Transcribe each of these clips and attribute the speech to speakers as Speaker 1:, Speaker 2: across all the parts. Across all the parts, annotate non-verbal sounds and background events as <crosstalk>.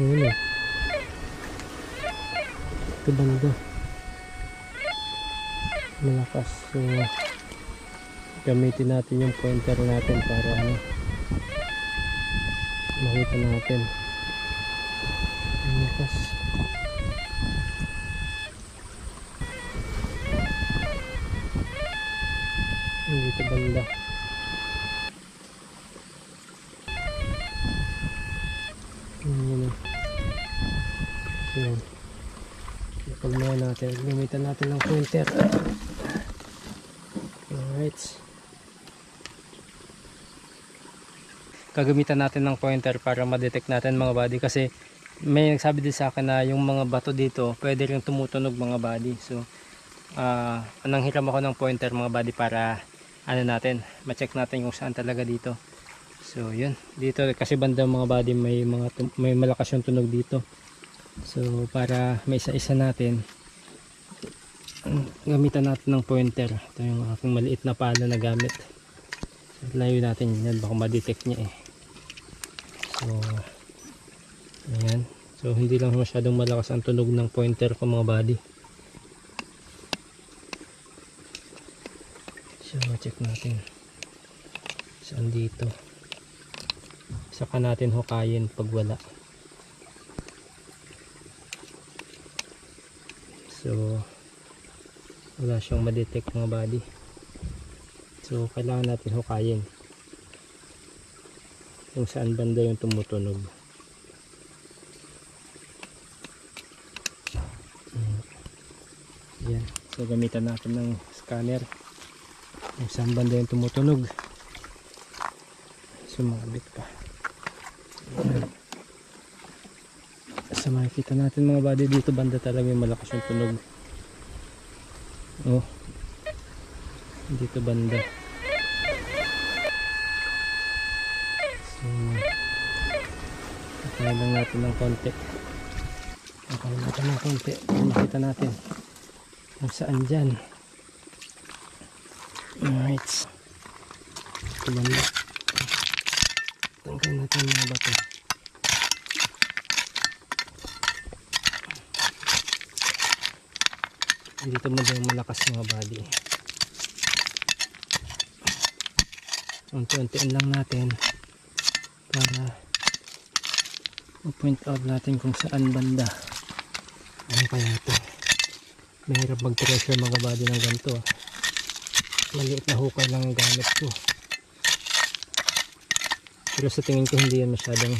Speaker 1: Ayun eh. Ito banda. Malakas. So, gamitin natin yung pointer natin para ano, makita natin. Malakas. Ayun, Dito banda. Ayan. Ipag muna natin. Gamitan natin ng pointer. Alright. Gagamitan natin ng pointer para ma-detect natin mga body kasi may nagsabi din sa akin na yung mga bato dito pwede rin tumutunog mga body. So, ah anang hiram ako ng pointer mga body para ano natin, ma-check natin kung saan talaga dito. So, yun. Dito kasi banda mga body may mga may malakas yung tunog dito. So, para may isa-isa natin gamitan natin ng pointer. Ito yung aking maliit na pala na gamit. So, layo natin yan. Baka ma-detect niya eh. So, ayan. So, hindi lang masyadong malakas ang tunog ng pointer ko mga body. So, check natin. Saan dito? Saka natin hukayin pag wala. So, wala siyang ma-detect mga body. So, kailangan natin hukayin kung saan banda yung tumutunog. Mm. Yan. So, gamitan natin ng scanner kung saan banda yung tumutunog. Sumabit pa. Yan. Sa makikita natin mga body dito banda talaga yung malakas yung tunog. Oh. Dito banda. So, Kaya lang natin ng konti. Kaya natin ng konti. Makita natin kung saan dyan. Alright. Ito banda. Tanggal natin yung mga bato. Mo yung malakas mga body. Unti-untiin lang natin para ma-point out natin kung saan banda. Ano kaya ito? Mahirap mag-treasure mga body ng ganito. Maliit na hukay lang ang gamit ko. Pero sa tingin ko hindi yan masyadong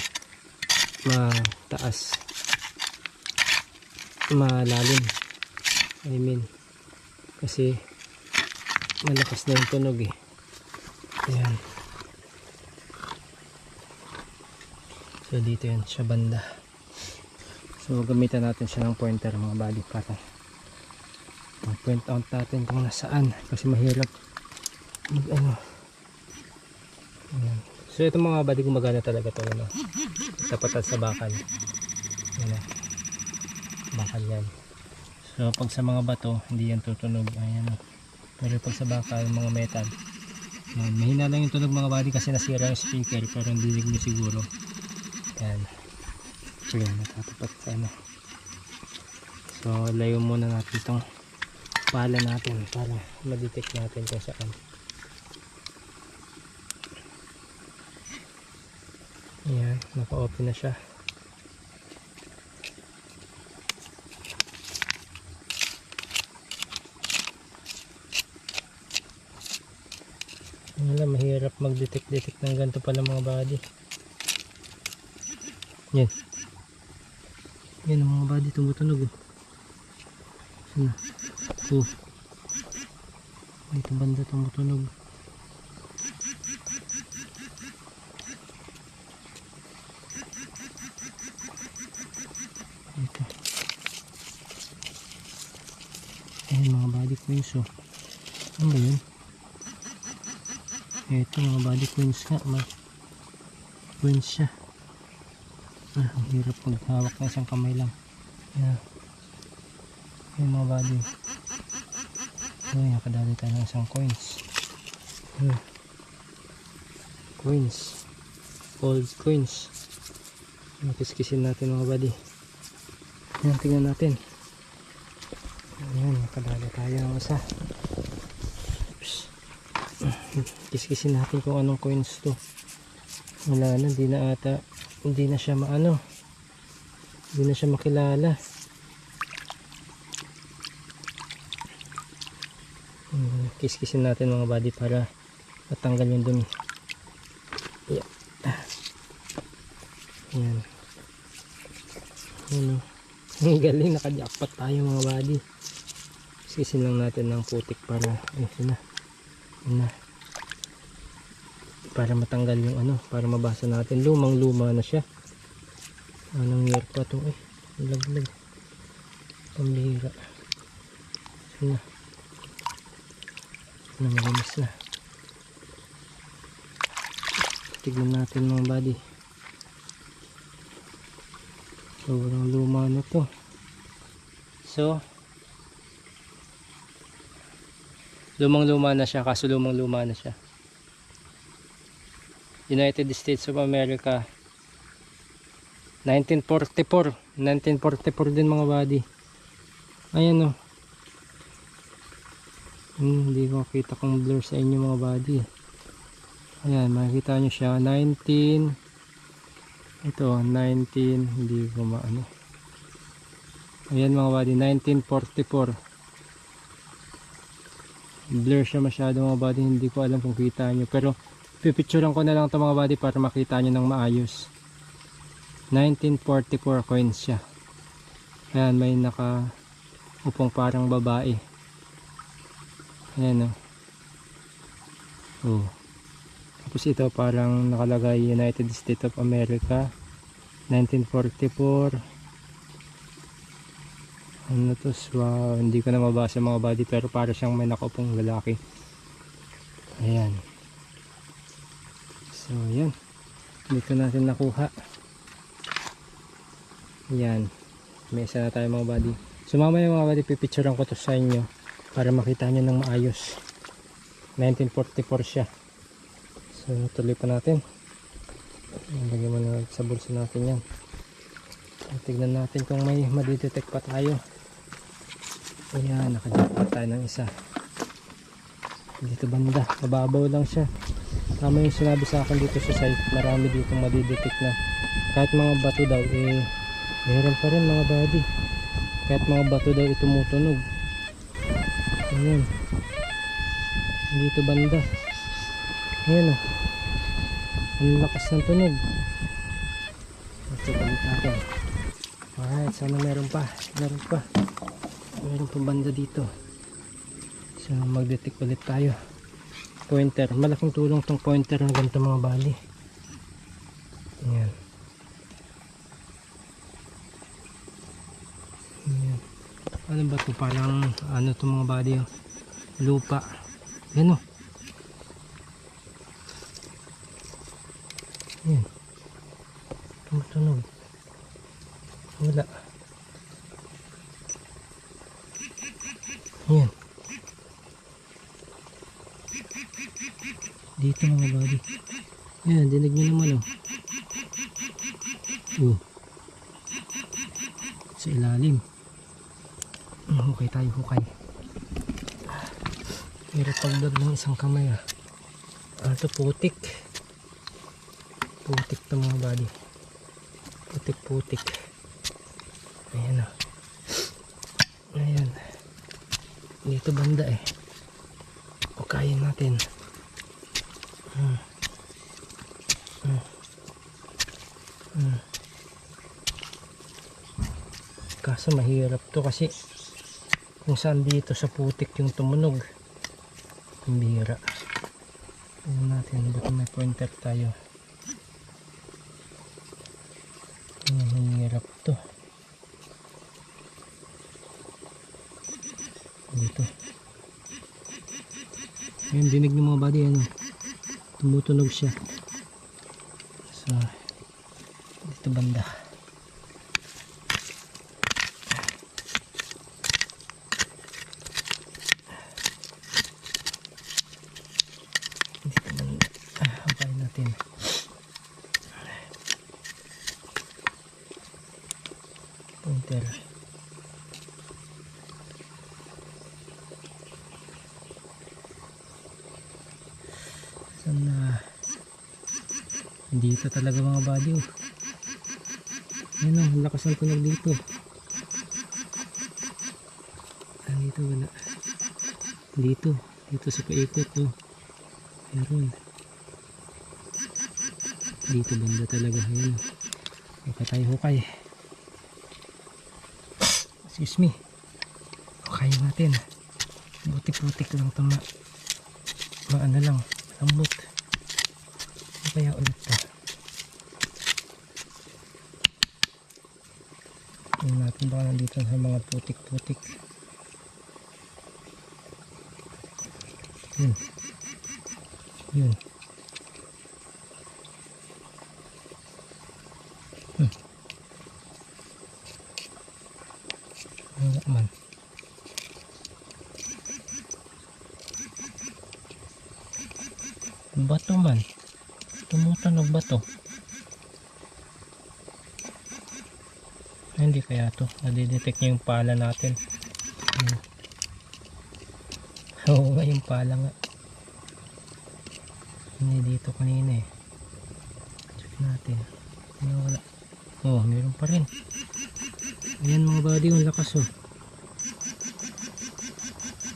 Speaker 1: mataas. Malalim. I mean, kasi malakas na yung tunog eh. Ayan. So dito yan sa banda. So gamitan natin siya ng pointer mga bali para ma-point out natin kung nasaan kasi mahirap mag ano. Ayan. So ito mga bali gumagana talaga to ano. Tapatan sa bakal. Ayan. Bakal yan. So pag sa mga bato, hindi yan tutunog. Ayan. oh. Pero pag sa bakal, mga metal. Ayan. Mahina lang yung tunog mga body kasi nasira yung speaker pero hindi mo siguro. Ayan. So yan, natatapat sa ano. So layo muna natin itong pala natin para ma-detect natin kung saan. Ayan, naka-open na siya. Wala, mahirap mag-detect-detect ng ganito pala mga body. Yan. Yan ang mga body tumutunog. Oh. Na? Oh. Dito banda tumutunog. Dito. Ayan mga body queens oh. Ano ba yun? Ito mga body queens nga. May queens siya. Ah, ang hirap maghawak ng isang kamay lang. Yan. Yan mga body. Ayan, nakadali tayo ng isang coins. Hmm. Coins. Old coins. Kiskisin natin mga buddy. Yan, tingnan natin. Ayan, nakadali tayo ng isa. Kiskisin natin kung anong coins to. Wala na, hindi na ata, hindi na siya maano. Hindi na siya makilala. Hmm, kiskisin natin mga buddy para matanggal yung dumi. Yeah. Ayan. Ayan o. <laughs> Ang galing, nakajakpat tayo mga buddy. Kiskisin lang natin ng putik para, ayun na. Na. Para matanggal yung ano, para mabasa natin. Lumang luma na siya. Anong year pa to eh. Laglag. Pambihira. Na. Namalinis na. Tignan natin mga buddy. Sobrang luma na to. So, lumang luma na siya kaso lumang luma na siya. United States of America 1944 1944 din mga buddy ayan o hmm, hindi ko kita kung blur sa inyo mga buddy ayan makikita nyo siya. 19 ito 19 hindi ko maano. Ayan mga buddy 1944 blur siya masyado mga buddy. Hindi ko alam kung kita nyo pero pipicturean ko na lang ito mga buddy para makita nyo ng maayos. 1944 coins siya. Ayan may naka upong parang babae. Ayan o oh. tapos ito parang nakalagay United States of America. 1944 ano to wow hindi ko na mabasa mga body pero para siyang may nakaupong lalaki. Ayan. So ayan. Dito natin nakuha. Yan may isa na tayo mga body. So mamaya mga body pipicturean ko to sa inyo para makita nyo ng maayos. 1944 siya. So tuloy pa natin. Lagyan mo na sa bulsa natin yan. Tignan natin kung may madidetect pa tayo ayan nakajakpat tayo ng isa. Dito banda mababaw lang siya. Tama yung sinabi sa akin dito sa site marami dito madidetect na. Kahit mga bato daw eh meron pa rin mga body. Kahit mga bato daw itumutunog ayan. Dito banda. Ayan o ang lakas ng tunog. Ito balik natin. Alright sana meron pa. Meron pa meron pa banda dito. So magdetect ulit tayo. Pointer. Malaking tulong tong pointer ng ganito mga bali. Ayan. Ayan. Ano ba to? Parang ano to mga bali oh. lupa. Yan o ayan tumutunog wala ayan dito mga buddy yan dinig nyo naman oh oh sa ilalim. Hukay tayo hukay. Pero pagdag ng isang kamay ah. Ah ito putik. Putik to mga buddy. Putik putik. Ayan oh ayan. Dito banda eh. Hukayin natin. Hmm. Kaso mahirap to kasi kung saan dito sa putik yung tumunog. Ang bihira. Tingnan natin, buti may pointer tayo. Mahirap to. Dito. Ayan, dinig ng mga body, ano tumutunog siya so dito banda dito banda ah, hapain natin pointer. Saan na? Dito talaga mga body oh. Yan ang lakas ng tunog dito. Dito wala. Dito, dito sa paikot oh. Meron. Dito banda talaga. Ayan. Hukay tayo hukay. Excuse me. Hukay natin. Butik-butik lang ito ma. Maano lang. Lambot. Ano kaya ulit to? Tingnan natin baka nandito sa mga putik-putik. Yun. Yun. Wala man. Bato man. Tumutunog bato. Ay, hindi kaya to. Nadidetect niya yung pala natin. Hmm. <laughs> Oo nga yung pala nga. Hindi dito kanina eh. Check natin. Ano wala. Oh, meron pa rin. Ayan mga buddy, yung lakas oh.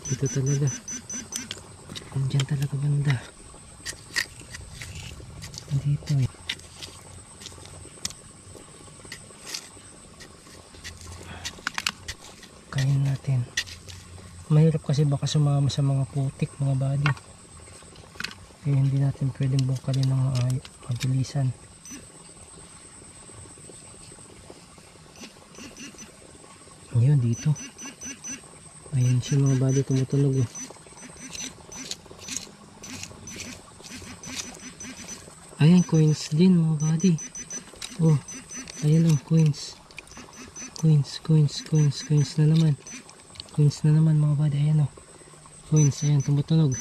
Speaker 1: Dito talaga. Diyan talaga banda. Dito eh. Kain natin. Mahirap kasi baka sumama sa mga putik, mga body. Kaya hindi natin pwedeng bungkalin ng maayo, mabilisan. Ayun, dito. Ayun siya mga body tumutunog eh. Ayan, coins din mga body. Oh, ayan ang coins. Coins, coins, coins, coins na naman. Coins na naman mga body. Ayan oh. Coins, ayan, tumutunog.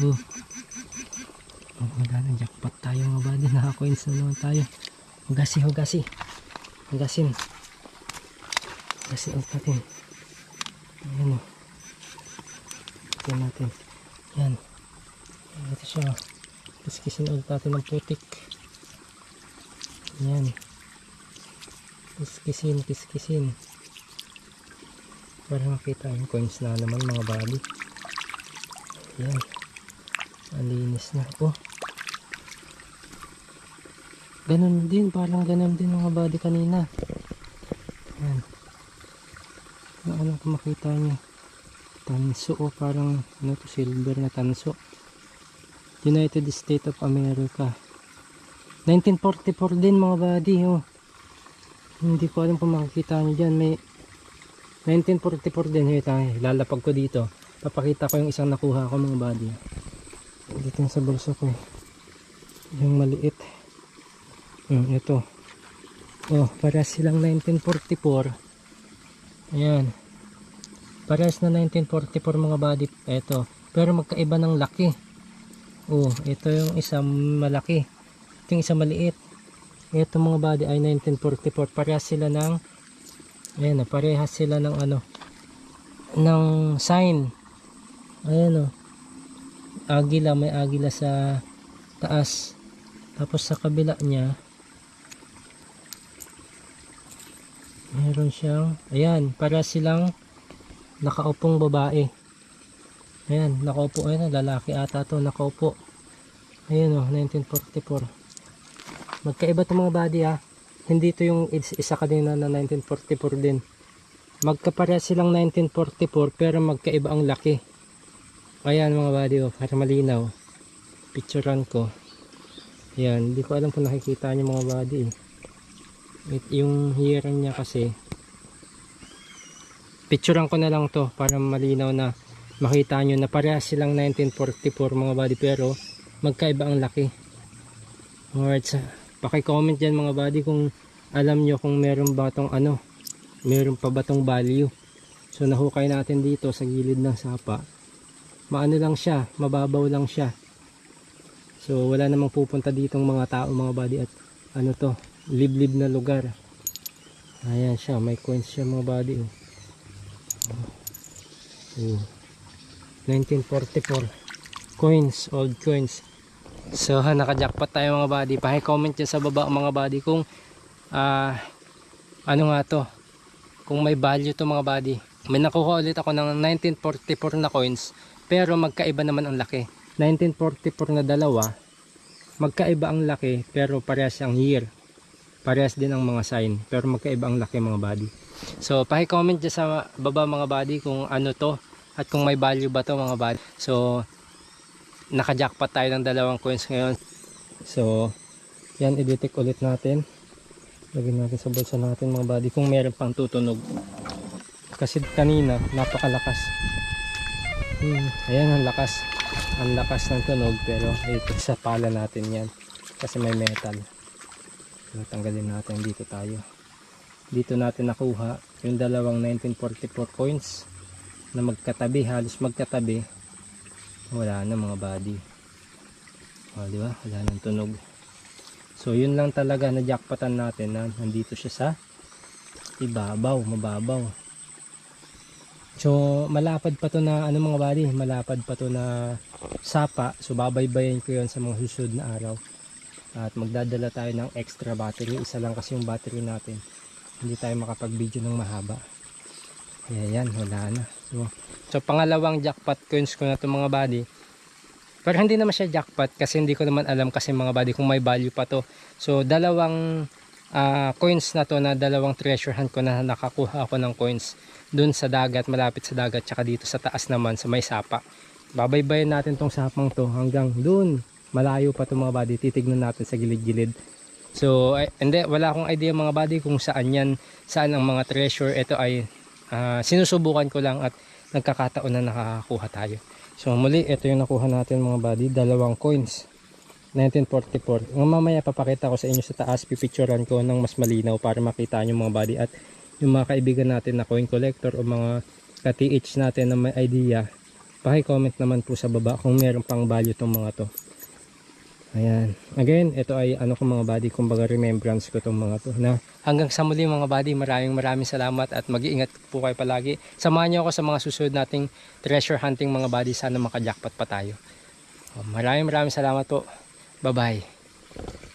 Speaker 1: Oh. Oh, jackpot tayo mga body. <laughs> Naka-coins na naman tayo. Hugasi, hugasi. Hugasin. Hugasin out natin. Ayan oh. Ito natin. Yan. Ito siya. Kiskisin ulit natin ng putik. Yan. Kiskisin, kiskisin. Para makita yung coins na naman mga bali. Yan. Malinis na. Oh. Ganon din. Parang ganon din mga body kanina. Yan. Ano, ano kung makita nyo? Tanso o parang ano to, silver na tanso. United States of America. 1944 din mga buddy. Oh. Hindi ko alam kung makikita nyo dyan. May 1944 din. Hey, tayo. Lalapag ko dito. Papakita ko yung isang nakuha ko mga buddy. Dito sa bulsa ko. eh. Yung maliit. Hmm, ito. Oh, para silang 1944. Ayan. Parehas na 1944 mga buddy. Ito. Pero magkaiba ng laki. Oh, ito yung isang malaki. Ito yung isang maliit. Ito mga body ay 1944. Parehas sila ng ayan, parehas sila ng ano ng sign. Ayan oh. Agila, may agila sa taas. Tapos sa kabila niya meron siyang ayan, para silang nakaupong babae. Ayan, nakaupo. Ayan, lalaki ata to nakaupo. Ayan o, 1944. Magkaiba itong mga body ha. Hindi to yung is- isa kanina na 1944 din. Magkapara silang 1944 pero magkaiba ang laki. Ayan mga body oh, para malinaw. Picturean ko. Ayan, hindi ko alam kung nakikita niyo mga body. It, yung hearing niya kasi picturean ko na lang to para malinaw na makita nyo na parehas silang 1944 mga body pero magkaiba ang laki. Alright sa paki-comment dyan mga body kung alam nyo kung meron ba tong ano meron pa ba tong value. So nahukay natin dito sa gilid ng sapa. Maano lang siya mababaw lang siya. So wala namang pupunta ditong mga tao mga body at ano to liblib na lugar. Ayan siya, may coins siya mga buddy. Oh. Oh. 1944 coins, old coins. So, naka-jackpot tayo mga buddy. Paki-comment dyan sa baba mga buddy kung ah ano nga to. Kung may value to mga buddy. May nakuha ulit ako ng 1944 na coins pero magkaiba naman ang laki. 1944 na dalawa, magkaiba ang laki pero parehas ang year. Parehas din ang mga sign pero magkaiba ang laki mga buddy. So, paki-comment sa baba mga buddy kung ano to at kung may value ba to mga buddy. So, naka-jackpot tayo ng dalawang coins ngayon. So, yan i-detect ulit natin. Lagyan natin sa bulsa natin mga buddy kung meron pang tutunog. Kasi kanina, napakalakas. Hmm, ayan ang lakas. Ang lakas ng tunog pero ito sa pala natin yan. Kasi may metal. So, tanggalin natin dito tayo. Dito natin nakuha yung dalawang 1944 coins na magkatabi, halos magkatabi. Wala na mga body. O, di ba? Wala nang tunog. So, yun lang talaga na jackpotan natin na nandito siya sa ibabaw, mababaw. So, malapad pa to na, ano mga body, malapad pa to na sapa. So, babaybayin ko yon sa mga susunod na araw. At magdadala tayo ng extra battery. Isa lang kasi yung battery natin. Hindi tayo makapag-video ng mahaba. Kaya yan, wala na. So, so pangalawang jackpot coins ko na to mga body. Pero hindi naman siya jackpot kasi hindi ko naman alam kasi mga body kung may value pa to. So, dalawang ah, coins na to na dalawang treasure hunt ko na nakakuha ako ng coins dun sa dagat, malapit sa dagat, tsaka dito sa taas naman sa may sapa. Babaybayin natin tong sapang to hanggang dun. Malayo pa to mga body. Titignan natin sa gilid-gilid. So, hindi, wala akong idea mga body kung saan yan, saan ang mga treasure. Ito ay ah, sinusubukan ko lang at nagkakataon na nakakakuha tayo. So, muli, ito yung nakuha natin mga body. Dalawang coins. 1944. Ang mamaya papakita ko sa inyo sa taas, pipicturean ko ng mas malinaw para makita nyo mga body at yung mga kaibigan natin na coin collector o mga ka-TH natin na may idea, paki-comment naman po sa baba kung meron pang value tong mga to. Ayan. Again, ito ay ano ko mga body, kumbaga remembrance ko tong mga to. Na hanggang sa muli mga body, maraming maraming salamat at mag-iingat po kayo palagi. Samahan niyo ako sa mga susunod nating treasure hunting mga body. Sana makajackpot pa tayo. Maraming maraming salamat po. Bye-bye.